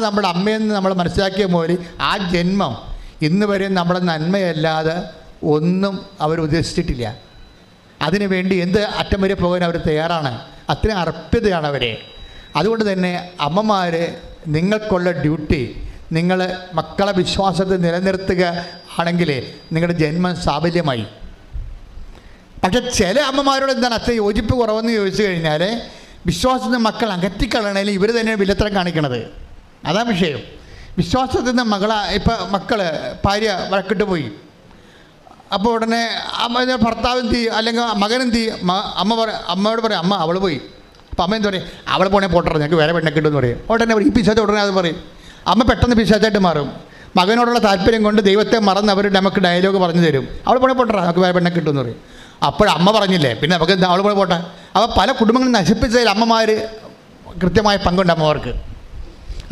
നമ്മുടെ അമ്മയെന്ന് നമ്മൾ മനസ്സിലാക്കിയ പോലെ ആ ജന്മം ഇന്ന് വരെ നമ്മുടെ നന്മയല്ലാതെ ഒന്നും അവർ ഉദ്ദേശിച്ചിട്ടില്ല. അതിനു വേണ്ടി എന്ത് അറ്റം വരെ പോകാൻ അവർ തയ്യാറാണ്? അത്രയും അർപ്പിതയാണ് അവരെ. അതുകൊണ്ട് തന്നെ അമ്മമാർ നിങ്ങൾക്കുള്ള ഡ്യൂട്ടി നിങ്ങൾ മക്കളെ വിശ്വാസത്തെ നിലനിർത്തുക ആണെങ്കിൽ നിങ്ങളുടെ ജന്മം സാഫല്യമായി പക്ഷെ ചില അമ്മമാരോട് എന്താണ് അത്ര യോജിപ്പ് കുറവെന്ന് ചോദിച്ചു കഴിഞ്ഞാൽ വിശ്വാസത്തിൽ മക്കൾ അകറ്റിക്കളയണേൽ ഇവർ തന്നെ വിലത്തരം കാണിക്കണത്. അതാ വിഷയം. വിശ്വാസത്തിൽ നിന്ന് മകള ഇപ്പം മക്കൾ ഭാര്യ വഴക്കിട്ട് പോയി. അപ്പോൾ ഉടനെ അമ്മ ഭർത്താവ് എന്ത് ചെയ്യും? അല്ലെങ്കിൽ മകൻ എന്ത് ചെയ്യും? അമ്മ പറ അമ്മയോട് പറയും അമ്മ അവൾ പോയി. അപ്പോൾ അമ്മ എന്ത് പറയും? അവൾ പോണേ പോട്ടെ ഞങ്ങൾക്ക് വേറെ പെണ്ണെ കിട്ടുമെന്ന് പറയും. ഉടനെ ഈ പിശാച്ച ഉടനെ അത് പറയും. അമ്മ പെട്ടെന്ന് പിശാച്ചായിട്ട് മാറും. മകനോടുള്ള താല്പര്യം കൊണ്ട് ദൈവത്തെ മറന്ന് അവർ നമുക്ക് ഡയലോഗ് പറഞ്ഞു തരും. അവൾ പോണേ പോട്ടെ നമുക്ക് വേറെ പെണ്ണെ കിട്ടുമെന്ന് പറയും. അപ്പോൾ അമ്മ പറഞ്ഞില്ലേ പിന്നെ നമുക്ക് അവൾ പോണേ പോട്ടെ? അപ്പോൾ പല കുടുംബങ്ങളും നശിപ്പിച്ചതിൽ അമ്മമാർ കൃത്യമായ പങ്കുണ്ട് അമ്മമാർക്ക്.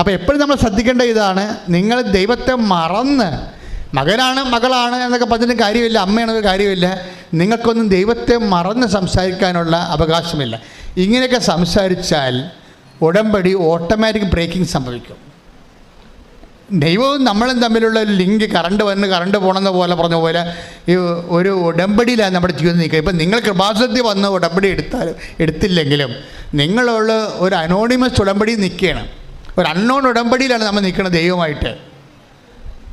അപ്പോൾ എപ്പോഴും നമ്മൾ ശ്രദ്ധിക്കേണ്ട ഇതാണ് നിങ്ങൾ ദൈവത്തെ മറന്ന് മകനാണ് മകളാണ് എന്നൊക്കെ പറഞ്ഞിട്ട് കാര്യമില്ല അമ്മയാണെന്നൊരു കാര്യമില്ല നിങ്ങൾക്കൊന്നും ദൈവത്തെ മറന്ന് സംസാരിക്കാനുള്ള അവകാശമില്ല. ഇങ്ങനെയൊക്കെ സംസാരിച്ചാൽ ഉടമ്പടി ഓട്ടോമാറ്റിക് ബ്രേക്കിംഗ് സംഭവിക്കും. ദൈവവും നമ്മളും തമ്മിലുള്ള ഒരു ലിങ്ക് കറണ്ട് വന്ന് കറണ്ട് പോകണമെന്ന പോലെ പറഞ്ഞ പോലെ ഈ ഒരു ഉടമ്പടിയിലാണ് നമ്മുടെ ജീവിതം നിൽക്കുക. ഇപ്പം നിങ്ങൾ കൃപാസനത്തിൽ വന്ന് ഉടമ്പടി എടുത്താലും എടുത്തില്ലെങ്കിലും നിങ്ങളുള്ള ഒരു അനോണിമസ് ഉടമ്പടി നിൽക്കുകയാണ്. ഒരു അണ്ണോൺ ഉടമ്പടിയിലാണ് നമ്മൾ നിൽക്കുന്നത് ദൈവമായിട്ട്.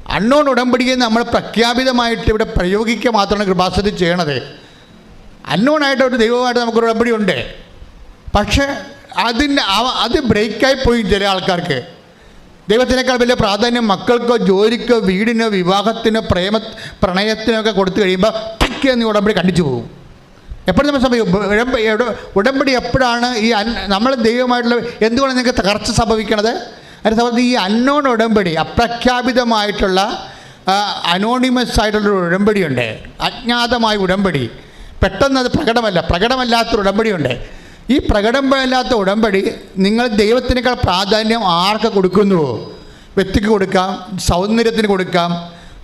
അണ്ണോൺ ഉടമ്പടിയെ നമ്മൾ പ്രഖ്യാപിതമായിട്ട് ഇവിടെ പ്രയോഗിക്കുക മാത്രമാണ് കൃപാസനത്തിൽ ചെയ്യണത്. അണ്ണോണായിട്ട് ഒരു ദൈവമായിട്ട് നമുക്കൊരു ഉടമ്പടി ഉണ്ട്. പക്ഷേ അതിന്റെ അത് ബ്രേക്കായി പോയി ചില ആൾക്കാർക്ക്. ദൈവത്തിനേക്കാൾ വലിയ പ്രാധാന്യം മക്കൾക്കോ ജോലിക്കോ വീടിനോ വിവാഹത്തിനോ പ്രേമ പ്രണയത്തിനോ ഒക്കെ കൊടുത്തു കഴിയുമ്പോൾ ടിക്ക് എന്ന് ഉടമ്പടി കണ്ടിച്ചു പോകും. എപ്പോഴും നമ്മൾ സംഭവിക്കും ഉടമ്പടി എപ്പോഴാണ് ഈ നമ്മൾ ദൈവമായിട്ടുള്ള എന്തുകൊണ്ടാണ് നിങ്ങൾക്ക് തകർച്ച സംഭവിക്കണത്? അതിന് സംബന്ധിച്ച് ഈ അന്നോൺ ഉടമ്പടി അപ്രഖ്യാപിതമായിട്ടുള്ള അനോണിമസ് ആയിട്ടുള്ള ഉടമ്പടിയുണ്ട്. അജ്ഞാതമായ ഉടമ്പടി. പെട്ടെന്ന് അത് പ്രകടമല്ല പ്രകടമല്ലാത്തൊരു ഉടമ്പടിയുണ്ട്. ഈ പ്രകടമല്ലാത്ത ഉടമ്പടി നിങ്ങൾ ദൈവത്തിനേക്കാൾ പ്രാധാന്യം ആർക്ക് കൊടുക്കുന്നുവോ വ്യക്തിക്ക് കൊടുക്കാം സൗന്ദര്യത്തിന് കൊടുക്കാം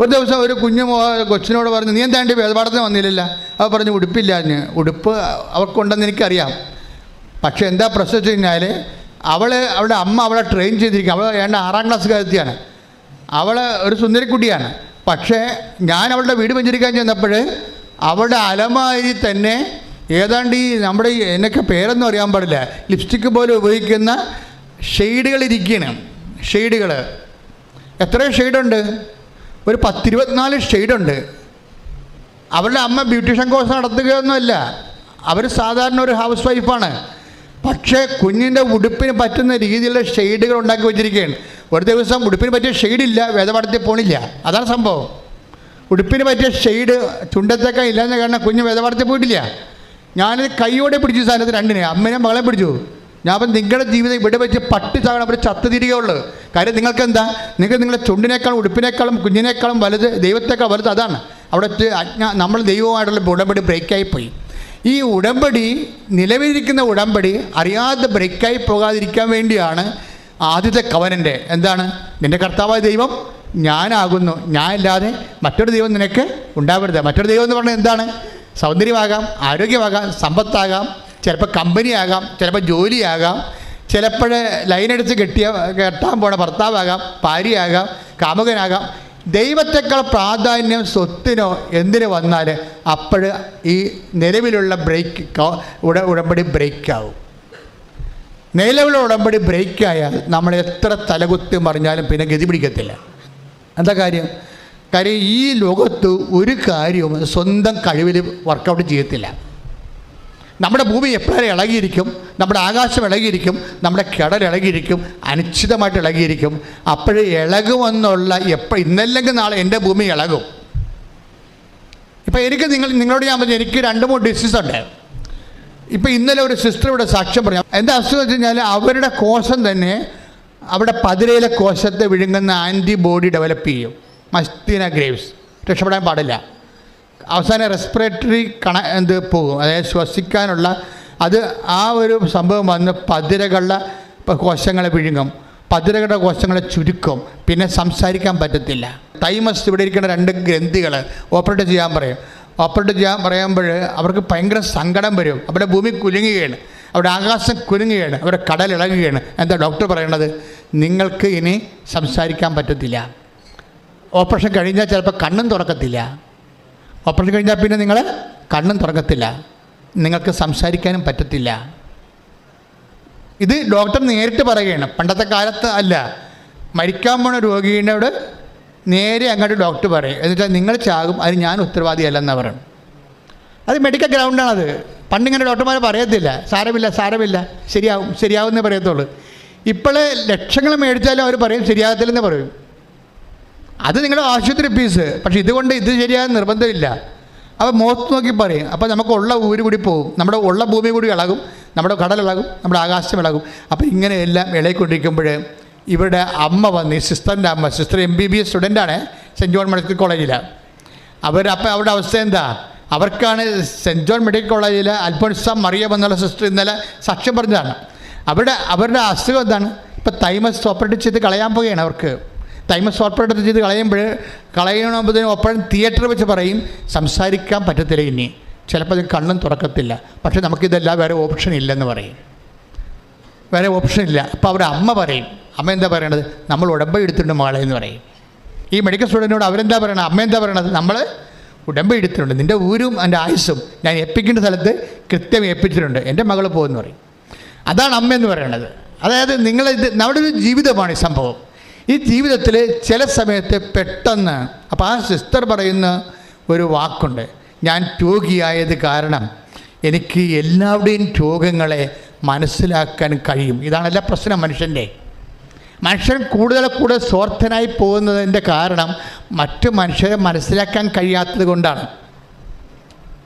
ഒരു ദിവസം ഒരു കുഞ്ഞു കൊച്ചിനോട് പറഞ്ഞു നീ എന്താണ്ട് വേദപാഠത്തിന് വന്നില്ലല്ല? അവ പറഞ്ഞു ഉടുപ്പില്ല ഉടുപ്പ് അവർക്കുണ്ടെന്ന് എനിക്കറിയാം. പക്ഷേ എന്താ പ്രശ്നം വെച്ച് കഴിഞ്ഞാൽ അവൾ അവളുടെ അമ്മ അവളെ ട്രെയിൻ ചെയ്തിരിക്കും. അവൾ ഏണ്ട ആറാം ക്ലാസ് കാര്യത്തിയാണ് അവൾ ഒരു സുന്ദരിക്കുട്ടിയാണ്. പക്ഷേ ഞാൻ അവളുടെ വീട് വെഞ്ചരിക്കാൻ ചെന്നപ്പോൾ അവളുടെ അലമാരി തന്നെ ഏതാണ്ട് ഈ നമ്മുടെ എന്നൊക്കെ പേരൊന്നും അറിയാൻ പാടില്ല. ലിപ്സ്റ്റിക്ക് പോലെ ഉപയോഗിക്കുന്ന ഷെയ്ഡുകൾ ഇരിക്കുകയാണ് ഷെയ്ഡുകൾ എത്ര ഷെയ്ഡുണ്ട്. ഒരു പത്തിരുപത്തിനാല് ഷെയ്ഡുണ്ട്. അവരുടെ അമ്മ ബ്യൂട്ടീഷ്യൻ കോഴ്സ് നടത്തുകയൊന്നുമല്ല. അവർ സാധാരണ ഒരു ഹൗസ് വൈഫാണ്. പക്ഷേ കുഞ്ഞിന്റെ ഉടുപ്പിന് പറ്റുന്ന രീതിയിലുള്ള ഷെയ്ഡുകൾ ഉണ്ടാക്കി വെച്ചിരിക്കുകയാണ്. ഒരു ദിവസം ഉടുപ്പിന് പറ്റിയ ഷെയ്ഡില്ല വേദപാഠത്തിൽ പോണില്ല. അതാണ് സംഭവം. ഉടുപ്പിന് പറ്റിയ ഷെയ്ഡ് ചുണ്ടത്തേക്കാൻ ഇല്ലാന്ന് കാരണം കുഞ്ഞ് വേദപാഠത്തിൽ പോയിട്ടില്ല. ഞാനിത് കൈയോടെ പിടിച്ചു സാധനത്തിന് രണ്ടിനെ അമ്മനെ മകളെ പിടിച്ചു. ഞാൻ അപ്പം നിങ്ങളുടെ ജീവിതം ഇവിടെ വെച്ച് പട്ടി ചാകണം അവർ ചത്ത് തിരികെയുള്ളത് കാര്യം നിങ്ങൾക്ക് എന്താ നിങ്ങൾ നിങ്ങളുടെ ചുണ്ടിനേക്കാളും ഉടുപ്പിനേക്കാളും കുഞ്ഞിനേക്കാളും വലുത് ദൈവത്തേക്കാൾ വലുത് അതാണ്. അവിടെ അജ്ഞ നമ്മൾ ദൈവമായിട്ടുള്ള ഉടമ്പടി ബ്രേക്കായി പോയി. ഈ ഉടമ്പടി നിലവിലിരിക്കുന്ന ഉടമ്പടി അറിയാതെ ബ്രേക്കായി പോകാതിരിക്കാൻ വേണ്ടിയാണ് ആദ്യത്തെ കവനന്റെ. എന്താണ്? നിന്റെ കർത്താവായ ദൈവം ഞാനാകുന്നു. ഞാനില്ലാതെ മറ്റൊരു ദൈവം നിനക്ക് ഉണ്ടാവരുത്. മറ്റൊരു ദൈവം എന്ന് പറഞ്ഞാൽ എന്താണ്? സൗന്ദര്യമാകാം ആരോഗ്യമാകാം സമ്പത്താകാം ചിലപ്പോൾ കമ്പനിയാകാം ചിലപ്പോൾ ജോലിയാകാം ചിലപ്പോൾ ലൈനടിച്ച് കെട്ടിയ കെട്ടാൻ പോണ ഭർത്താവാകാം ഭാര്യയാകാം കാമുകനാകാം. ദൈവത്തെക്കാൾ പ്രാധാന്യം സ്വത്തിനോ എന്തിനു വന്നാൽ അപ്പോൾ ഈ നിലവിലുള്ള ബ്രേക്ക് ഉട ഉടമ്പടി ബ്രേക്കാവും നിലവിലുള്ള ഉടമ്പടി ബ്രേക്കായാൽ നമ്മൾ എത്ര തലകുത്തി മറിഞ്ഞാലും പിന്നെ ഗതി പിടിക്കത്തില്ല. എന്താ കാര്യം? കാര്യം ഈ ലോകത്ത് ഒരു കാര്യവും സ്വന്തം കഴിവിൽ വർക്കൗട്ട് ചെയ്യത്തില്ല. നമ്മുടെ ഭൂമി എപ്പോഴും ഇളകിയിരിക്കും? നമ്മുടെ ആകാശം ഇളകിയിരിക്കും? നമ്മുടെ കിടൽ ഇളകിയിരിക്കും? അനിശ്ചിതമായിട്ട് ഇളകിയിരിക്കും? അപ്പോഴേ ഇളകുമെന്നുള്ള എപ്പോൾ ഇന്നല്ലെങ്കിൽ നാളെ എന്റെ ഭൂമി ഇളകും. ഇപ്പം എനിക്ക് നിങ്ങൾ നിങ്ങളോട് ഞാൻ പറഞ്ഞു എനിക്ക് രണ്ട് മൂന്ന് ഡിസീസ് ഉണ്ട്. ഇപ്പം ഇന്നലെ ഒരു സിസ്റ്റർ ഇവിടെ സാക്ഷ്യം പറഞ്ഞു. എന്താ അസുഖം വെച്ച് കഴിഞ്ഞാൽ അവരുടെ കോശം തന്നെ അവിടെ പതിരയിലെ കോശത്തെ വിഴുങ്ങുന്ന ആന്റിബോഡി ഡെവലപ്പ് ചെയ്യും. Myasthenia gravis. രക്ഷപ്പെടാൻ പാടില്ല. അവസാനം റെസ്പിറേറ്ററി കണ എന്ത് പോകും. അതായത് ശ്വസിക്കാനുള്ള അത് ആ ഒരു സംഭവം വന്ന് പതിരകളുടെ കോശങ്ങളെ വിഴുങ്ങും. പതിരകളുടെ കോശങ്ങളെ ചുരുക്കും. പിന്നെ സംസാരിക്കാൻ പറ്റത്തില്ല. തൈമസ് ഇവിടെ ഇരിക്കുന്ന രണ്ട് ഗ്രന്ഥികൾ ഓപ്പറേറ്റ് ചെയ്യാൻ പറയും. ഓപ്പറേറ്റ് ചെയ്യാൻ പറയുമ്പോൾ അവർക്ക് ഭയങ്കര സങ്കടം വരും. അവിടെ ഭൂമി കുലുങ്ങുകയാണ്. അവിടെ ആകാശം കുലുങ്ങുകയാണ്. അവിടെ കടൽ ഇളകുകയാണ്. എന്താ ഡോക്ടർ പറയണത്? നിങ്ങൾക്ക് ഇനി സംസാരിക്കാൻ പറ്റത്തില്ല. ഓപ്പറേഷൻ കഴിഞ്ഞാൽ ചിലപ്പോൾ കണ്ണും തുറക്കത്തില്ല. ഓപ്പറേഷൻ കഴിഞ്ഞാൽ പിന്നെ നിങ്ങൾ കണ്ണും തുറക്കത്തില്ല. നിങ്ങൾക്ക് സംസാരിക്കാനും പറ്റത്തില്ല. ഇത് ഡോക്ടർ നേരിട്ട് പറയുകയാണ്. പണ്ടത്തെ കാലത്ത് അല്ല. മരിക്കാൻ പോണ രോഗിയോട് നേരെ അങ്ങോട്ട് ഡോക്ടർ പറയും. എന്നിട്ട് നിങ്ങൾ ചാകും അതിന് ഞാൻ ഉത്തരവാദിയല്ലെന്നാണ് പറയും. അത് മെഡിക്കൽ ഗ്രൗണ്ടാണത് പണ്ടിങ്ങനെ ഡോക്ടർമാർ പറയത്തില്ല. സാരമില്ല സാരമില്ല. ശരിയാവും ശരിയാവുന്നേ പറയത്തുള്ളൂ. ഇപ്പോൾ ലക്ഷങ്ങൾ മേടിച്ചാലും അവർ പറയും ശരിയാകത്തില്ലെന്ന് പറയും. അത് നിങ്ങളുടെ ആശുപത്രി ഫീസ് പക്ഷെ ഇതുകൊണ്ട് ഇത് ശരിയായ നിർബന്ധമില്ല. അപ്പോൾ മുഖത്ത് നോക്കി പറയും അപ്പോൾ നമുക്ക് ഉള്ള ഊര് കൂടി പോകും. നമ്മുടെ ഉള്ള ഭൂമി കൂടി ഇളകും. നമ്മുടെ കടൽ ഇളകും. നമ്മുടെ ആകാശം ഇളകും. അപ്പോൾ ഇങ്ങനെയെല്ലാം ഇളകിക്കൊണ്ടിരിക്കുമ്പോൾ ഇവരുടെ അമ്മ വന്ന് ഈ സിസ്റ്ററിന്റെ അമ്മ sister M B B S സ്റ്റുഡന്റാണ് Saint John medical കോളേജിലാണ് അവർ അപ്പോൾ അവരുടെ അവസ്ഥ എന്താ? അവർക്കാണ് സെന്റ് ജോൺ മെഡിക്കൽ കോളേജിൽ അൽഫോൺസ മറിയം എന്നുള്ള സിസ്റ്റർ ഇന്നലെ സാക്ഷ്യം പറഞ്ഞതാണ്. അവരുടെ അവരുടെ അസുഖം എന്താണ്? ഇപ്പോൾ തൈമസ് ഓപ്പറേറ്റ് ചെയ്ത് കളയാൻ പോവുകയാണ് അവർക്ക്. തൈമസ് ഓപ്പറേറ്റ് ചെയ്ത് കളയുമ്പോൾ കളയണതിന് ഒപ്പം തിയേറ്റർ വെച്ച് പറയും സംസാരിക്കാൻ പറ്റത്തില്ല ഇനി. ചിലപ്പോൾ അത് കണ്ണും തുറക്കത്തില്ല. പക്ഷേ നമുക്കിതെല്ലാം വേറെ ഓപ്ഷൻ ഇല്ലെന്ന് പറയും. വേറെ ഓപ്ഷൻ ഇല്ല. അപ്പോൾ അവരുടെ അമ്മ പറയും. അമ്മ എന്താ പറയണത്? നമ്മൾ ഉടമ്പ എടുത്തിട്ടുണ്ട് മകളെ എന്ന് പറയും. ഈ മെഡിക്കൽ സ്റ്റുഡന്റിനോട് അവരെന്താ പറയണത്? അമ്മ എന്താ പറയണത്? നമ്മൾ ഉടമ്പ എടുത്തിട്ടുണ്ട്. നിന്റെ ഊരും എന്റെ ആയുസ്സും ഞാൻ ഏൽപ്പിക്കേണ്ട സ്ഥലത്ത് കൃത്യം ഏൽപ്പിച്ചിട്ടുണ്ട്. എന്റെ മകൾ പോകുമെന്ന് പറയും. അതാണ് അമ്മ എന്ന് പറയുന്നത് അതായത് നിങ്ങളിത് നമ്മുടെ ഒരു ജീവിതമാണ് ഈ സംഭവം. ഈ ജീവിതത്തിൽ ചില സമയത്ത് പെട്ടെന്ന് അപ്പോൾ ആ സിസ്റ്റർ പറയുന്ന ഒരു വാക്കുണ്ട്. ഞാൻ രോഗിയായത് കാരണം എനിക്ക് എല്ലാവരുടെയും രോഗങ്ങളെ മനസ്സിലാക്കാൻ കഴിയും. ഇതാണല്ല പ്രശ്നം മനുഷ്യന്റെ. മനുഷ്യൻ കൂടുതൽ കൂടുതൽ സ്വാർത്ഥനായി പോകുന്നതിന്റെ കാരണം മറ്റു മനുഷ്യരെ മനസ്സിലാക്കാൻ കഴിയാത്തത് കൊണ്ടാണ്.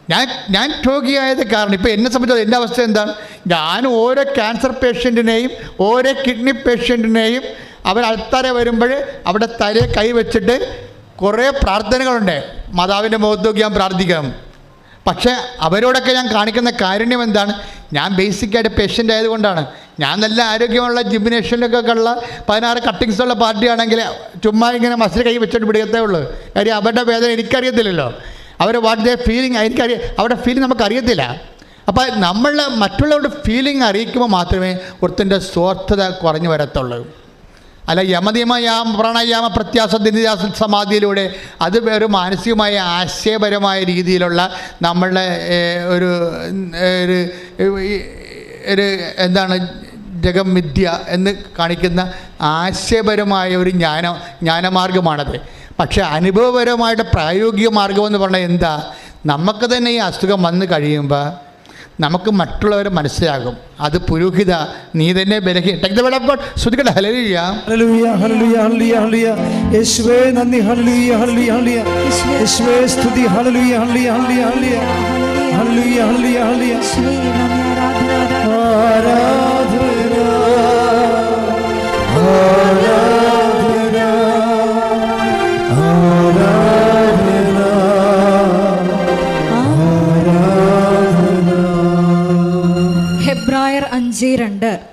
ഞാൻ ഞാൻ രോഗിയായത് കാരണം ഇപ്പോൾ എന്നെ സംബന്ധിച്ചത് എന്റെ അവസ്ഥ എന്താണ്? ഞാൻ ഓരോ ക്യാൻസർ പേഷ്യന്റിനെയും ഓരോ കിഡ്നി പേഷ്യന്റിനെയും അവർ അൾത്താരെ വരുമ്പോൾ അവിടെ തരെ കൈവച്ചിട്ട് കുറേ പ്രാർത്ഥനകളുണ്ട്. മാതാവിന്റെ മുഖത്ത് നോക്കി ഞാൻ പ്രാർത്ഥിക്കാം. പക്ഷേ അവരോടൊക്കെ ഞാൻ കാണിക്കുന്ന കാരുണ്യം എന്താണ്? ഞാൻ ബേസിക്കായിട്ട് പേഷ്യന്റ് ആയതുകൊണ്ടാണ്. ഞാൻ നല്ല ആരോഗ്യമുള്ള ജിംനേഷ്യനിലൊക്കെ ഉള്ള പതിനാറ് കട്ടിങ്സ് ഉള്ള പാർട്ടി ആണെങ്കിൽ ചുമ്മാ ഇങ്ങനെ മസിൽ കൈ വെച്ചിട്ട് പിടിക്കത്തേ ഉള്ളൂ. കാര്യം അവരുടെ വേദന എനിക്കറിയത്തില്ലല്ലോ. അവർ വാട്ട് ദ ഫീലിംഗ് എനിക്കറിയാം അവരുടെ ഫീലിംഗ് നമുക്കറിയത്തില്ല. അപ്പോൾ നമ്മൾ മറ്റുള്ളവരുടെ ഫീലിംഗ് അറിയിക്കുമ്പോൾ മാത്രമേ ഒരുത്തിന്റെ സ്വാർത്ഥത കുറഞ്ഞു വരത്തുള്ളൂ. അല്ല യമനിയമയാം പ്രാണായാമ പ്രത്യാസ ദിനിദാസ സമാധിയിലൂടെ അത് ഒരു മാനസികമായ ആശയപരമായ രീതിയിലുള്ള നമ്മളുടെ ഒരു ഒരു ഒരു എന്താണ് ജഗമിഥ്യ എന്ന് കാണിക്കുന്ന ആശയപരമായ ഒരു ജ്ഞാന ജ്ഞാനമാർഗമാണത്. പക്ഷേ അനുഭവപരമായിട്ട് പ്രായോഗിക മാർഗം എന്ന് പറഞ്ഞാൽ എന്താ? നമുക്ക് തന്നെ ഈ അസുഖം വന്നു കഴിയുമ്പോൾ നമുക്ക് മറ്റുള്ളവരെ മനസ്സിലാകും. അത് പുരോഹിത നീ തന്നെ ഹല്ലേലൂയ ഹല്ലേലൂയ യേശുവേ നന്ദി ഹല്ലേലൂയ ഹല്ലേലൂയ ഹല്ലേലൂയ യേശുവേ സ്തുതി ഹല്ലേലൂയ ഹല്ലേലൂയ ഹല്ലേലൂയ ഹല്ലേലൂയ ഹല്ലേലൂയ ഹല്ലേലൂയ ആരാധന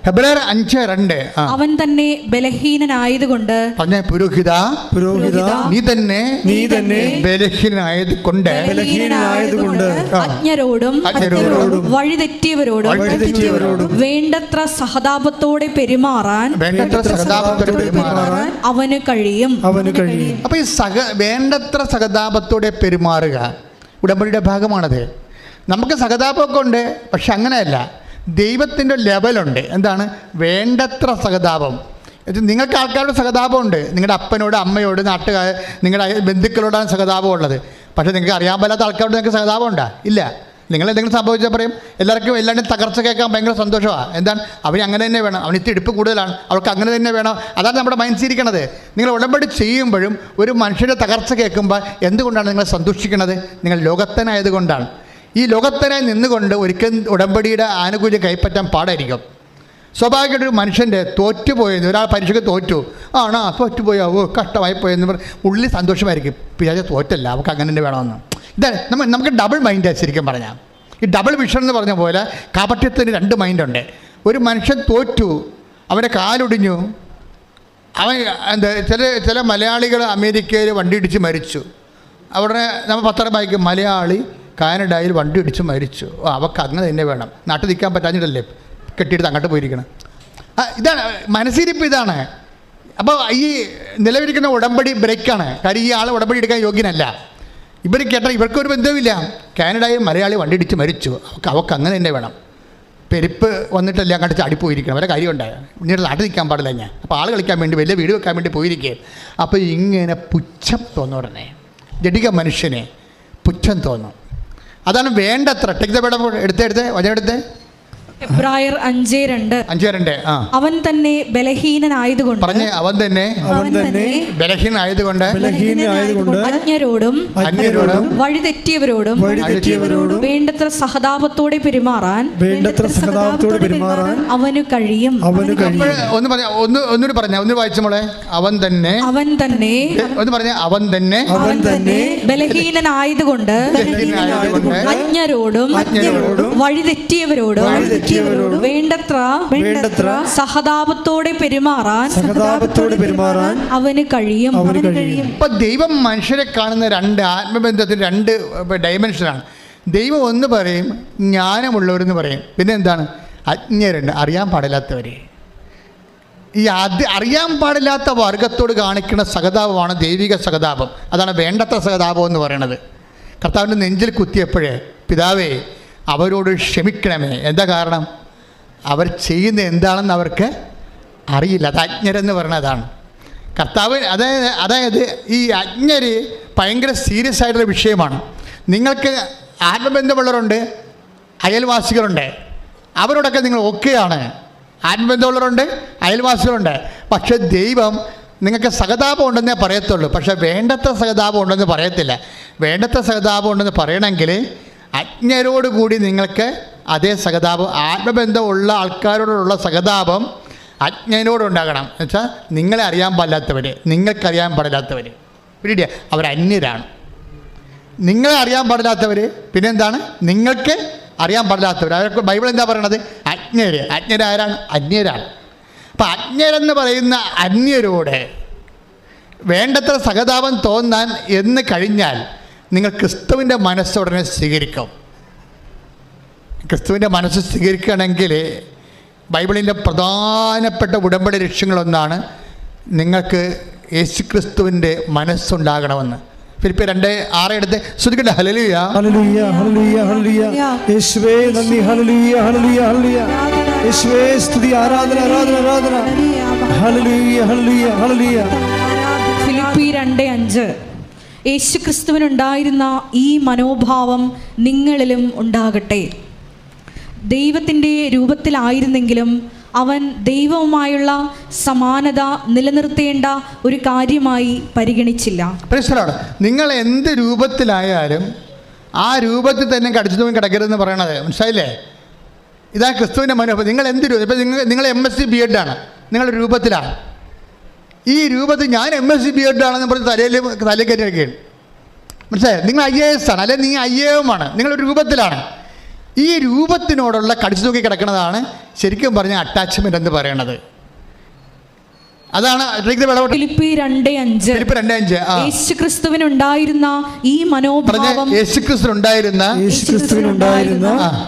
അഞ്ച് രണ്ട്. അവൻ തന്നെ ബലഹീനനായതുകൊണ്ട് പറഞ്ഞ പുരോഹിത പുരോഹിത നീ തന്നെ നീ തന്നെ ബലഹീനായത് കൊണ്ട് ബലഹീനനായതുകൊണ്ട് അജ്ഞരോടും അജ്ഞരോടും വഴിതെറ്റിയവരോടും വഴിതെറ്റിയവരോടും വേണ്ടത്ര സഹതാപത്തോടെ പെരുമാറാൻ വേണ്ടത്ര സഹതാപത്തോടെ പെരുമാറാൻ അവന് കഴിയും. അവന് കഴിയും. അപ്പൊ ഈ സഹ വേണ്ടത്ര സഹതാപത്തോടെ പെരുമാറുക ഉടമ്പടിയുടെ ഭാഗമാണത്. നമുക്ക് സഹതാപമൊക്കെ ഉണ്ട് പക്ഷെ അങ്ങനെയല്ല. ദൈവത്തിന്റെ ലെവലുണ്ട്. എന്താണ്? വേണ്ടത്ര സഹതാപം. നിങ്ങൾക്ക് ആൾക്കാരുടെ സഹതാപമുണ്ട്. നിങ്ങളുടെ അപ്പനോട് അമ്മയോട് നാട്ടുകാർ നിങ്ങളുടെ ബന്ധുക്കളോടാണ് സഹതാപം ഉള്ളത് പക്ഷേ നിങ്ങൾക്ക് അറിയാൻ പറ്റാത്ത ആൾക്കാരോട് നിങ്ങൾക്ക് സഹതാപം ഉണ്ടാ ഇല്ല. നിങ്ങൾ എന്തെങ്കിലും സംഭവിച്ചാൽ പറയും. എല്ലാവർക്കും എല്ലാവരുടെയും തകർച്ച കേൾക്കാൻ ഭയങ്കര സന്തോഷമാണ് എന്താണ്? അവന് അങ്ങനെ തന്നെ വേണം. അവന് ഇത്തിരി ഇടുപ്പ് കൂടുതലാണ്. അവർക്ക് അങ്ങനെ തന്നെ വേണം. അതാണ് നമ്മുടെ മൈൻഡ് ഇരിക്കണത് നിങ്ങൾ ഉടമ്പടി ചെയ്യുമ്പോഴും ഒരു മനുഷ്യന്റെ തകർച്ച കേൾക്കുമ്പോൾ എന്തുകൊണ്ടാണ് നിങ്ങൾ സന്തോഷിക്കുന്നത് നിങ്ങൾ ലോകത്തനായതുകൊണ്ടാണ്. ഈ ലോകത്തിനെ നിന്നുകൊണ്ട് ഒരിക്കലും ഉടമ്പടിയുടെ ആനുകൂല്യം കൈപ്പറ്റാൻ പാടായിരിക്കും. സ്വാഭാവികമായിട്ട് ഒരു മനുഷ്യന്റെ തോറ്റുപോയെന്ന് ഒരാൾ പരീക്ഷയ്ക്ക് തോറ്റു. ആണോ തോറ്റുപോയോ ഓ കഷ്ടമായി പോയെന്ന് പറഞ്ഞ് ഉള്ളിൽ സന്തോഷമായിരിക്കും. പിതാജ തോറ്റല്ല അവർക്ക് അങ്ങനെ തന്നെ വേണമെന്ന്. ഇതാണ് നമ്മൾ നമുക്ക് ഡബിൾ മൈൻഡാണ് ശരിക്കും പറഞ്ഞാൽ ഈ ഡബിൾ വിഷൻ എന്ന് പറഞ്ഞ പോലെ കാപട്യത്തിന് രണ്ട് മൈൻഡുണ്ട് ഒരു മനുഷ്യൻ തോറ്റു അവന്റെ കാലൊടിഞ്ഞു അവൻ എന്താ ചില ചില മലയാളികൾ അമേരിക്കയിൽ വണ്ടി ഇടിച്ച് മരിച്ചു. അവിടെ നമ്മൾ പത്രം വായിക്കും മലയാളി കാനഡയിൽ വണ്ടി ഇടിച്ച് മരിച്ചു. അവക്ക് അങ്ങനെ തന്നെ വേണം. നാട്ടിൽ നിൽക്കാൻ പറ്റാഞ്ഞിട്ടല്ലേ കെട്ടിയിട്ട് അങ്ങോട്ട് പോയിരിക്കണം? ഇതാണ് മനസ്സിരിപ്പ് ഇതാണ്. അപ്പോൾ ഈ നിലവിലിരിക്കുന്ന ഉടമ്പടി ബ്രേക്കാണ്. കാര്യം ഈ ആൾ ഉടമ്പടി എടുക്കാൻ യോഗ്യനല്ല. ഇവർ കേട്ട ഇവർക്കൊരു ബന്ധവുമില്ല. കാനഡയിൽ മലയാളി വണ്ടി ഇടിച്ച് മരിച്ചു. അവക്ക് അവക്ക് അങ്ങനെ തന്നെ വേണം. പെരുപ്പ് വന്നിട്ടല്ല അങ്ങോട്ട് ചാടിപ്പോയിരിക്കണം? കാര്യം കാര്യമുണ്ടായ ഇങ്ങനെ നാട്ടിൽ നിൽക്കാൻ പാടില്ല ഞാൻ. അപ്പോൾ ആൾ കളിക്കാൻ വേണ്ടി വലിയ വീട് വെക്കാൻ വേണ്ടി പോയിരിക്കുകയും അപ്പോൾ ഇങ്ങനെ പുച്ഛം തോന്നുന്നു ഉടനെ. ജഡിക മനുഷ്യനെ പുച്ഛം തോന്നും. അതാണ് വേണ്ടത്ര. ടെക് ദ ബെഡ് വചനെടുത്ത് എബ്രായർ അഞ്ച് രണ്ട്. അഞ്ച് രണ്ട് അവൻ തന്നെ ബലഹീനനായതുകൊണ്ട് പറഞ്ഞേ അവൻ തന്നെ. അവൻ തന്നെ ബലഹീനായതുകൊണ്ട് ബലഹീനനായതുകൊണ്ട്. അജ്ഞരോടും അന്യരോടും വഴിതെറ്റിയവരോടും വഴിതെറ്റിയവരോടും വേണ്ടത്ര സഹതാപത്തോടെ പെരുമാറാൻ വേണ്ടത്ര സഹതാപത്തോടെ പെരുമാറാൻ അവന് കഴിയും. അവന് കഴിയും. ഒന്ന് പറഞ്ഞ ഒന്ന് ഒന്നുകൂടി പറഞ്ഞ ഒന്ന് വായിച്ച മോളെ. അവൻ തന്നെ. അവൻ തന്നെ ഒന്ന് പറഞ്ഞ അവൻ തന്നെ. അവൻ തന്നെ ബലഹീനനായതുകൊണ്ട് ബലഹീനായതുകൊണ്ട് അജ്ഞരോടും അജ്ഞരോടും വഴിതെറ്റിയവരോടും വേണ്ടത്ര വേണ്ടത്ര സഹതാപത്തോടെ പെരുമാറാൻ സഹതാപത്തോടെ പെരുമാറാൻ അവന് കഴിയും. അവന് കഴിയും. ഇപ്പൊ ദൈവം മനുഷ്യരെ കാണുന്ന രണ്ട് ആത്മബന്ധത്തിൽ രണ്ട് ഡയമെൻഷനാണ് ദൈവം ഒന്ന് പറയും ജ്ഞാനമുള്ളവരെന്ന് പറയും. പിന്നെ എന്താണ്? അജ്ഞരുണ്ട്. അറിയാൻ പാടില്ലാത്തവരെ. ഈ അത് അറിയാൻ പാടില്ലാത്ത വർഗത്തോട് കാണിക്കുന്ന സഹതാപമാണ് ദൈവിക സഹതാപം. അതാണ് വേണ്ടത്ര സഹതാപം എന്ന് പറയുന്നത് കർത്താവിന്റെ നെഞ്ചിൽ കുത്തിയപ്പോഴേ പിതാവേ അവരോട് ക്ഷമിക്കണമേ. എന്താ കാരണം? അവർ ചെയ്യുന്ന എന്താണെന്ന് അവർക്ക് അറിയില്ല. അത് അജ്ഞരെന്ന് പറഞ്ഞതാണ് കർത്താവ് അതായത് അതായത് ഈ അജ്ഞര് ഭയങ്കര സീരിയസ് ആയിട്ടുള്ള വിഷയമാണ്. നിങ്ങൾക്ക് ആത്മബന്ധമുള്ളവരുണ്ട് അയൽവാസികളുണ്ട്. അവരോടൊക്കെ നിങ്ങൾ ഓക്കെയാണ്. ആത്മബന്ധമുള്ളവരുണ്ട് അയൽവാസികളുണ്ട്. പക്ഷേ ദൈവം നിങ്ങൾക്ക് സഹതാപം ഉണ്ടെന്നേ പറയത്തുള്ളൂ. പക്ഷേ വേണ്ടത്ര സഹതാപം ഉണ്ടെന്ന് പറയത്തില്ല. വേണ്ടത്ര സഹതാപം ഉണ്ടെന്ന് പറയണമെങ്കിൽ അജ്ഞരോട് കൂടി നിങ്ങൾക്ക് അതേ സഹതാപം ആത്മബന്ധമുള്ള ആൾക്കാരോടുള്ള സഹതാപം അജ്ഞനോടുണ്ടാകണം. എന്നുവെച്ചാൽ നിങ്ങളെ അറിയാൻ പാടില്ലാത്തവർ നിങ്ങൾക്കറിയാൻ പാടില്ലാത്തവർ പിന്നീട് അവർ അന്യരാണ്. നിങ്ങളെ അറിയാൻ പാടില്ലാത്തവർ പിന്നെന്താണ്? നിങ്ങൾക്ക് അറിയാൻ പാടില്ലാത്തവർ അവർക്ക് ബൈബിൾ എന്താ പറയണത്? അജ്ഞര്. അജ്ഞരാരാണ് അന്യരാണ്. അപ്പം അജ്ഞരെന്ന് പറയുന്ന അന്യരോട് വേണ്ടത്ര സഹതാപം തോന്നാൻ എന്ന് കഴിഞ്ഞാൽ നിങ്ങൾ ക്രിസ്തുവിന്റെ മനസ്സുടനെ സ്വീകരിക്കും. ക്രിസ്തുവിന്റെ മനസ്സ് സ്വീകരിക്കുകയാണെങ്കിൽ ബൈബിളിന്റെ പ്രധാനപ്പെട്ട ഉടമ്പടി ലക്ഷ്യങ്ങളൊന്നാണ് നിങ്ങൾക്ക് യേശു ക്രിസ്തുവിന്റെ മനസ്സുണ്ടാകണമെന്ന്. ഫിലിപ്പ് രണ്ട് ആറ് എടുത്ത് ശ്രുതിക്കട്ടെ ഹലലിയ ഹലലിയ ഹലലിയ ഹലലിയ യേശുവേ നന്ദി. ഹലലിയ ഹലലിയ ഹലലിയ യേശുവേ സ്തുതി. ആരാധന ആരാധന ആരാധന. ഹലലിയ ഹലലിയ ഹലലിയ ഫിലിപ്പി രണ്ട് അഞ്ച്. യേശുക്രിസ്തുവിനുണ്ടായിരുന്ന ഈ മനോഭാവം നിങ്ങളിലും ഉണ്ടാകട്ടെ. ദൈവത്തിന്റെ രൂപത്തിലായിരുന്നെങ്കിലും അവൻ ദൈവവുമായുള്ള സമാനത നിലനിർത്തേണ്ട ഒരു കാര്യമായി പരിഗണിച്ചില്ല. നിങ്ങൾ എന്ത് രൂപത്തിലായാലും ആ രൂപത്തിൽ തന്നെ കടിച്ചു കിടക്കരുത് കിടക്കരുതെന്ന് പറയണത് മനസ്സിലായില്ലേ? ഇതാ ക്രിസ്തുവിന്റെ മനോഭാവം. നിങ്ങൾ എന്ത് രൂപം ഇപ്പം നിങ്ങൾ നിങ്ങൾ M S C B Ed ആണ്. നിങ്ങളുടെ രൂപത്തിലാണ് ഈ രൂപത്തിൽ ഞാൻ M S C B Ed ആണെന്ന് പറഞ്ഞ് തലയിൽ തലയിൽ കയറ്റി വയ്ക്കുകയാണ് മനസ്സിലായോ? നിങ്ങൾ ഐ എ എസ് ആണ് അല്ലെങ്കിൽ നീ ഐ എ എം ആണ് നിങ്ങളൊരു രൂപത്തിലാണ്. ഈ രൂപത്തിനോടുള്ള കടിച്ചു തൂക്കി കിടക്കുന്നതാണ് ശരിക്കും പറഞ്ഞ അറ്റാച്ച്മെന്റ് എന്ന് പറയണത് അതാണ് വിളവട്ടെ. ഫിലിപ്പി രണ്ട് അഞ്ച്. ഫിലിപ്പ് രണ്ടേ അഞ്ച് ആ. യേശുക്രിസ്തുവിനുണ്ടായിരുന്ന ഈ മനോഭാവം. യേശുക്രിസ്തുവിനുണ്ടായിരുന്ന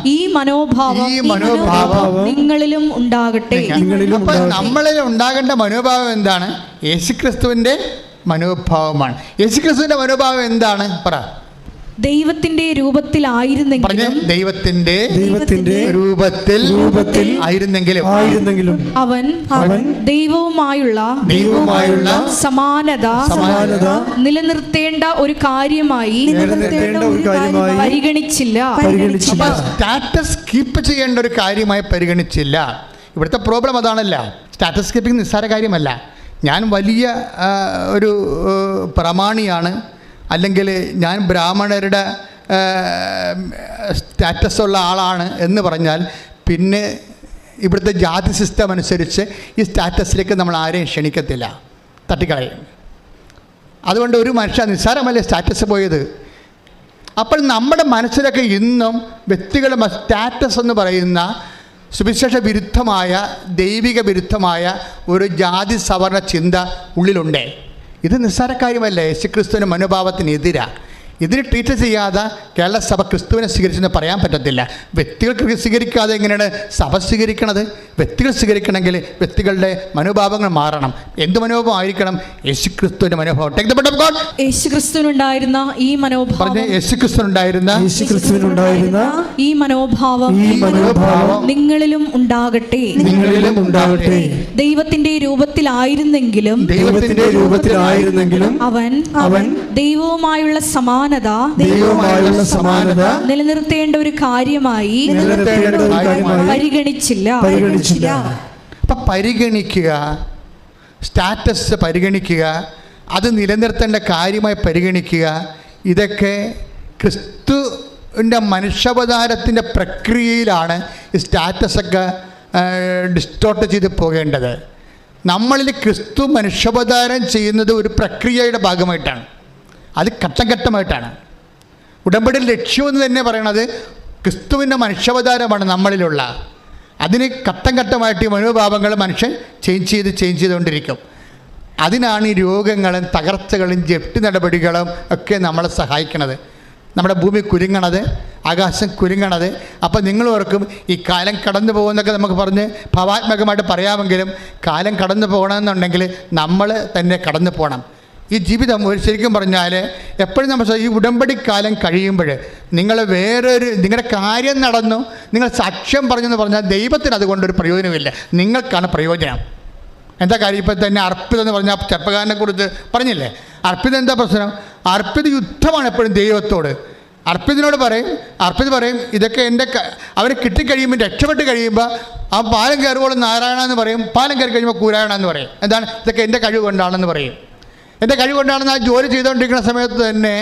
ഈ മനോഭാവം ഈ മനോഭാവം നിങ്ങളിലും ഉണ്ടാകട്ടെ. നിങ്ങളിലും അപ്പൊ ഉണ്ടാകട്ടെ. നമ്മളിൽ ഉണ്ടാകേണ്ട മനോഭാവം എന്താണ്? യേശുക്രിസ്തുവിന്റെ മനോഭാവമാണ്. യേശുക്രിസ്തുവിന്റെ മനോഭാവം എന്താണ്? പറ. ദൈവത്തിന്റെ രൂപത്തിൽ രൂപത്തിലായിരുന്നെങ്കിലും ദൈവത്തിന്റെ ദൈവത്തിന്റെ രൂപത്തിൽ രൂപത്തിൽ ആയിരുന്നെങ്കിലും. ആയിരുന്നെങ്കിലും. അവൻ അവൻ ദൈവവുമായുള്ള ദൈവവുമായുള്ള സമാനത സമാനത നിലനിർത്തേണ്ട ഒരു കാര്യമായി നിലനിർത്തേണ്ട ഒരു കാര്യമായി പരിഗണിച്ചില്ല. പരിഗണിച്ചില്ല. സ്റ്റാറ്റസ് കീപ്പ് ചെയ്യേണ്ട ഒരു കാര്യമായി പരിഗണിച്ചില്ല. ഇവിടുത്തെ പ്രോബ്ലം അതാണല്ല. സ്റ്റാറ്റസ് കീപ്പിംഗ് നിസ്സാര കാര്യമല്ല. ഞാൻ വലിയ ഒരു പ്രമാണിയാണ്. അല്ലെങ്കിൽ ഞാൻ ബ്രാഹ്മണരുടെ സ്റ്റാറ്റസ് ഉള്ള ആളാണ് എന്ന് പറഞ്ഞാൽ പിന്നെ ഇവിടുത്തെ ജാതി സിസ്റ്റം അനുസരിച്ച് ഈ സ്റ്റാറ്റസിലേക്ക് നമ്മൾ ആരെയും ക്ഷണിക്കത്തില്ല. തട്ടിക്കളയും. അതുകൊണ്ട് ഒരു മനുഷ്യ നിസ്സാരമല്ലേ സ്റ്റാറ്റസ് പോയത്? അപ്പോൾ നമ്മുടെ മനസ്സിലൊക്കെ ഇന്നും വ്യക്തികളുടെ സ്റ്റാറ്റസ് എന്ന് പറയുന്ന സുവിശേഷ വിരുദ്ധമായ ദൈവിക വിരുദ്ധമായ ഒരു ജാതി സവർണ ചിന്ത ഉള്ളിലുണ്ട്. ഇത് നിസ്സാരക്കാര്യമല്ല യേശുക്രിസ്തുവിന്റെ മനോഭാവത്തിനെതിരാ ഇതിന് ട്രീറ്റ് ചെയ്യാതെ കേരള സഭ ക്രിസ്തുവിനെ സ്വീകരിച്ചെന്ന് പറയാൻ പറ്റത്തില്ല. വ്യക്തികൾ സ്വീകരിക്കാതെ എങ്ങനെയാണ് സഭ സ്വീകരിക്കണത്? വ്യക്തികൾ സ്വീകരിക്കണമെങ്കിൽ വ്യക്തികളുടെ മനോഭാവങ്ങൾ മാറണം. എന്ത് മനോഭാവം ആയിരിക്കണം? യേശു ക്രിസ്തുവിന്റെ മനോഭാവം. പറഞ്ഞ യേശു ക്രിസ്തു ഉണ്ടായിരുന്ന യേശു ക്രിസ്തുവിനുണ്ടായിരുന്ന ഈ മനോഭാവം. ഈ മനോഭാവം നിങ്ങളിലും ഉണ്ടാകട്ടെ. നിങ്ങളിലും ഉണ്ടാകട്ടെ. ദൈവത്തിന്റെ രൂപത്തിലായിരുന്നെങ്കിലും ദൈവത്തിന്റെ രൂപത്തിലായിരുന്നെങ്കിലും അവൻ അവൻ ദൈവവുമായുള്ള സമാനത? ദൈവമായുള്ള സമാനത നിലനിർത്തേണ്ട ഒരു കാര്യമായി നിലനിർത്തേണ്ട ഒരു കാര്യമായി പരിഗണിച്ചില്ല. പരിഗണിച്ചില്ല. അപ്പം പരിഗണിക്കുക സ്റ്റാറ്റസ് പരിഗണിക്കുക അത് നിലനിർത്തേണ്ട കാര്യമായി പരിഗണിക്കുക ഇതൊക്കെ ക്രിസ്തുവിന്റെ മനുഷ്യാവതാരത്തിന്റെ പ്രക്രിയയിലാണ് ഈ സ്റ്റാറ്റസൊക്കെ ഡിസ്റ്റോർട്ട് ചെയ്ത് പോകേണ്ടത്. നമ്മളിൽ ക്രിസ്തു മനുഷ്യാവതാരം ചെയ്യുന്നത് ഒരു പ്രക്രിയയുടെ ഭാഗമായിട്ടാണ്. അത് ഘട്ടഘട്ടമായിട്ടാണ്. ഉടമ്പടി ലക്ഷ്യമെന്ന് തന്നെ പറയണത് ക്രിസ്തുവിന്റെ മനുഷ്യാവതാരമാണ് നമ്മളിലുള്ള. അതിന് ഘട്ടം ഘട്ടമായിട്ട് ഈ മനോഭാവങ്ങൾ മനുഷ്യൻ ചേഞ്ച് ചെയ്ത് ചേഞ്ച് ചെയ്തുകൊണ്ടിരിക്കും. അതിനാണ് ഈ രോഗങ്ങളും തകർച്ചകളും ജപ്തി നടപടികളും ഒക്കെ നമ്മളെ സഹായിക്കണത്. നമ്മുടെ ഭൂമി കുരുങ്ങണത് ആകാശം കുരുങ്ങണത്. അപ്പോൾ നിങ്ങൾ ഓർക്കും ഈ കാലം കടന്നു പോകുമെന്നൊക്കെ നമുക്ക് പറഞ്ഞ് ഭാവാത്മകമായിട്ട് പറയാമെങ്കിലും കാലം കടന്നു പോകണമെന്നുണ്ടെങ്കിൽ നമ്മൾ തന്നെ കടന്നു പോകണം. ഈ ജീവിതം ഒരു ശരിക്കും പറഞ്ഞാൽ എപ്പോഴും നമ്മൾ ഈ ഉടമ്പടി കാലം കഴിയുമ്പോൾ നിങ്ങൾ വേറൊരു നിങ്ങളുടെ കാര്യം നടന്നു നിങ്ങൾ സാക്ഷ്യം പറഞ്ഞെന്ന് പറഞ്ഞാൽ ദൈവത്തിന് അതുകൊണ്ടൊരു പ്രയോജനമില്ല നിങ്ങൾക്കാണ് പ്രയോജനം. എന്താ കാര്യം? ഇപ്പം തന്നെ അർപ്പിതം എന്ന് പറഞ്ഞാൽ ചെറുപ്പക്കാരനെ കുറിച്ച് പറഞ്ഞില്ലേ? അർപ്പിതം എന്താ പ്രശ്നം? അർപ്പിത യുദ്ധമാണ് എപ്പോഴും ദൈവത്തോട്. അർപ്പിതിനോട് പറയും അർപ്പിത പറയും ഇതൊക്കെ എന്റെ അവന് കിട്ടിക്കഴിയുമ്പോൾ രക്ഷപ്പെട്ട് കഴിയുമ്പോൾ ആ പാലം കയറുമ്പോൾ നാരായണ എന്ന് പറയും. പാലം കയറി കഴിയുമ്പോൾ കൂരായണ എന്ന് പറയും. എന്താണ്? ഇതൊക്കെ എന്റെ കഴിവ് കൊണ്ടാണെന്ന് പറയും. എന്റെ കഴിവുകൊണ്ടാണ് ഞാൻ ജോലി ചെയ്തുകൊണ്ടിരിക്കുന്ന സമയത്ത് തന്നെ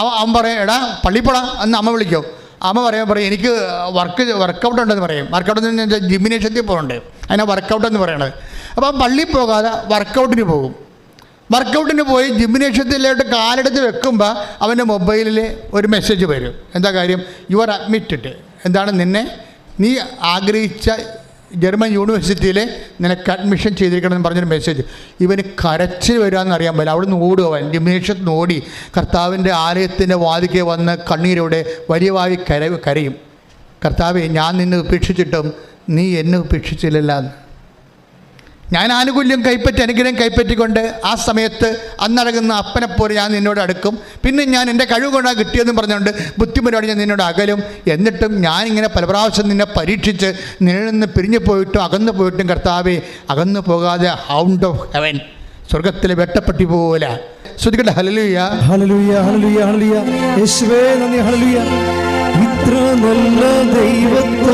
അവൻ പറയും എടാ പള്ളിപ്പോടാ എന്ന് അമ്മ വിളിക്കും. അമ്മ പറയാൻ പറയും എനിക്ക് വർക്ക് വർക്കൗട്ട് ഉണ്ടെന്ന് പറയും. വർക്കൗട്ട് എന്ന് പറഞ്ഞാൽ ജിമ്മിനേഷത്തിൽ പോകുന്നുണ്ട് അതിനാ വർക്കൗട്ട് എന്ന് പറയണത്. അപ്പോൾ പള്ളിയിൽ പോകാതെ വർക്കൗട്ടിന് പോകും. വർക്കൗട്ടിന് പോയി ജിംനേഷ്യത്തിലോട്ട് കാലെടുത്ത് വെക്കുമ്പോൾ അവന്റെ മൊബൈലിൽ ഒരു മെസ്സേജ് വരും. എന്താ കാര്യം? യു ആർ അഡ്മിറ്റഡ് എന്താണ് നിന്നെ? നീ ആഗ്രഹിച്ച ജർമ്മൻ യൂണിവേഴ്സിറ്റിയിൽ നിനക്ക് അഡ്മിഷൻ ചെയ്തിരിക്കണമെന്ന് പറഞ്ഞൊരു മെസ്സേജ് ഇവന് കരച്ചിൽ വരാമെന്നറിയാൻ പറ്റില്ല. അവിടെ നിന്ന് ഓടുക അവൻ ഓടി. കർത്താവിന്റെ ആലയത്തിന്റെ വാതിക്കെ വന്ന് കണ്ണീരോടെ വലിയ വായി കര കരയും. കർത്താവെ ഞാൻ നിന്നെ ഉപേക്ഷിച്ചിട്ടും നീ എന്നെ ഉപേക്ഷിച്ചില്ലല്ലോ എന്ന് ഞാൻ ആനുകൂല്യം കൈപ്പറ്റി അനുഗ്രഹം കൈപ്പറ്റിക്കൊണ്ട് ആ സമയത്ത് അന്നടങ്ങുന്ന അപ്പനെപ്പോലെ ഞാൻ നിന്നോട് അടുക്കും. പിന്നെ ഞാൻ എന്റെ കഴിവ് കൊണ്ടാണ് കിട്ടിയതെന്ന് പറഞ്ഞുകൊണ്ട് ബുദ്ധിമുട്ടോടെ ഞാൻ നിന്നോട് അകലും. എന്നിട്ടും ഞാനിങ്ങനെ പല പ്രാവശ്യം നിന്നെ പരീക്ഷിച്ച് നിന്നിൽ നിന്ന് പിരിഞ്ഞു പോയിട്ടും അകന്നു പോയിട്ടും കർത്താവെ അകന്നു പോകാതെ ഹൗണ്ട് ഓഫ് ഹെവൻ സ്വർഗത്തിൽ വെട്ടപ്പെട്ടി പോലെ. ശ്രുതികട്ടെ ഹലലുയ ഹലലുയ ഹലലുയ ഹലലുയ യേശുവേ നന്ദി ഹല്ലേലൂയ. ഇത്ര നല്ല ദൈവത്തോടുക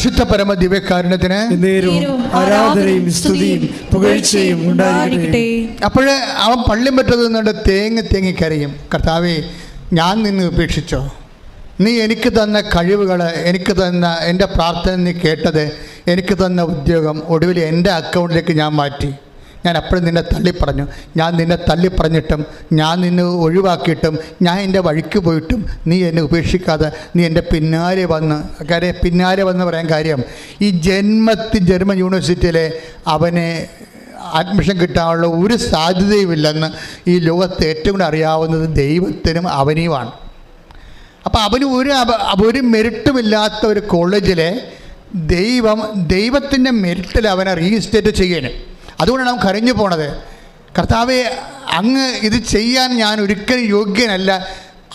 പരിശുദ്ധ പരമ ദിവ്യകാരുണ്യത്തിന് ആരാധനയും സ്തുതിയും പുകഴ്ചയും ഉണ്ടായിരിക്കട്ടെ. അപ്പോഴേ അവൻ പള്ളി പറ്റത് നിന്നുകൊണ്ട് തേങ്ങ തേങ്ങി കരയും. കർത്താവേ ഞാൻ നിന്നെ ഉപേക്ഷിച്ചോ? നീ എനിക്ക് തന്ന കഴിവുകൾ എനിക്ക് തന്ന എന്റെ പ്രാർത്ഥന നീ കേട്ടത് എനിക്ക് തന്ന ഉദ്യോഗം ഒടുവിൽ എന്റെ അക്കൗണ്ടിലേക്ക് ഞാൻ മാറ്റി. ഞാൻ അപ്പോഴും നിന്നെ തള്ളിപ്പറഞ്ഞു. ഞാൻ നിന്നെ തള്ളിപ്പറഞ്ഞിട്ടും ഞാൻ നിന്നെ ഒഴിവാക്കിയിട്ടും ഞാൻ എന്റെ വഴിക്ക് പോയിട്ടും നീ എന്നെ ഉപേക്ഷിക്കാതെ നീ എന്റെ പിന്നാലെ വന്ന് കാര്യം പിന്നാലെ വന്ന് പറയാൻ കാര്യം ഈ ജന്മത്തിൽ ജർമ്മൻ യൂണിവേഴ്സിറ്റിയിലെ അവനെ അഡ്മിഷൻ കിട്ടാനുള്ള ഒരു സാധ്യതയുമില്ലെന്ന് ഈ ലോകത്ത് ഏറ്റവും കൂടുതൽ അറിയാവുന്നത് ദൈവത്തിനും അവനെയുമാണ്. അപ്പോൾ അവന് ഒരു ഒരു മെരിട്ടുമില്ലാത്ത ഒരു കോളേജിലെ ദൈവം ദൈവത്തിന്റെ മെരിറ്റിൽ അവനെ റീസ്റ്റേറ്റ് ചെയ്യാനും അതുകൊണ്ടാണ് അവൻ കരഞ്ഞു പോണത്. കർത്താവെ അങ്ങ് ഇത് ചെയ്യാൻ ഞാൻ ഒരിക്കലും യോഗ്യനല്ല.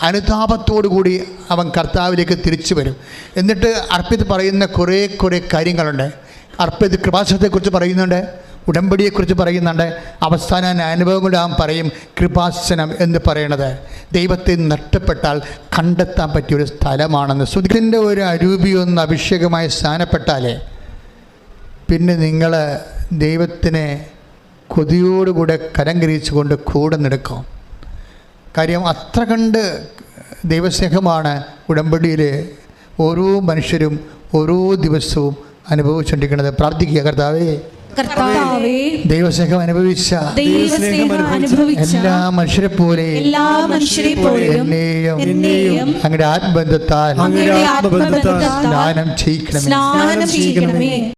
അനുതാപത്തോടു കൂടി അവൻ കർത്താവിലേക്ക് തിരിച്ചു വരും. എന്നിട്ട് അർപ്പിത് പറയുന്ന കുറേ കുറേ കാര്യങ്ങളുണ്ട്. അർപ്പിത് കൃപാസനത്തെക്കുറിച്ച് പറയുന്നുണ്ട്. ഉടമ്പടിയെക്കുറിച്ച് പറയുന്നുണ്ട്. അവസാന അനുഭവങ്ങളുടെ അവൻ പറയും കൃപാസനം എന്ന് പറയണത്. ദൈവത്തെ നഷ്ടപ്പെട്ടാൽ കണ്ടെത്താൻ പറ്റിയൊരു സ്ഥലമാണെന്ന്. സുഖത്തിന്റെ ഒരു അരൂപിയൊന്ന് അഭിഷേകമായി സ്ഥാനപ്പെട്ടാലേ പിന്നെ നിങ്ങൾ ദൈവത്തിനെ കൊതിയോടുകൂടെ കരം കൊണ്ട് കൂടെ നിൽക്കും. കാര്യം അത്ര കണ്ട് ദൈവസ്നേഹമാണ് ഉടമ്പടിയിൽ ഓരോ മനുഷ്യരും ഓരോ ദിവസവും അനുഭവിച്ചുകൊണ്ടിരിക്കുന്നത്. പ്രാർത്ഥിക്കുക കർത്താവേ. കർത്താവേ ദൈവസ്നേഹം അനുഭവിച്ച എല്ലാ മനുഷ്യരെ പോലെ എല്ലാ മനുഷ്യരെ പോലെയും എന്നെയും എന്നെയും അങ്ങയുടെ ആത്മബന്ധത്താൽ സ്നാനം ചെയ്യിക്കണമേ.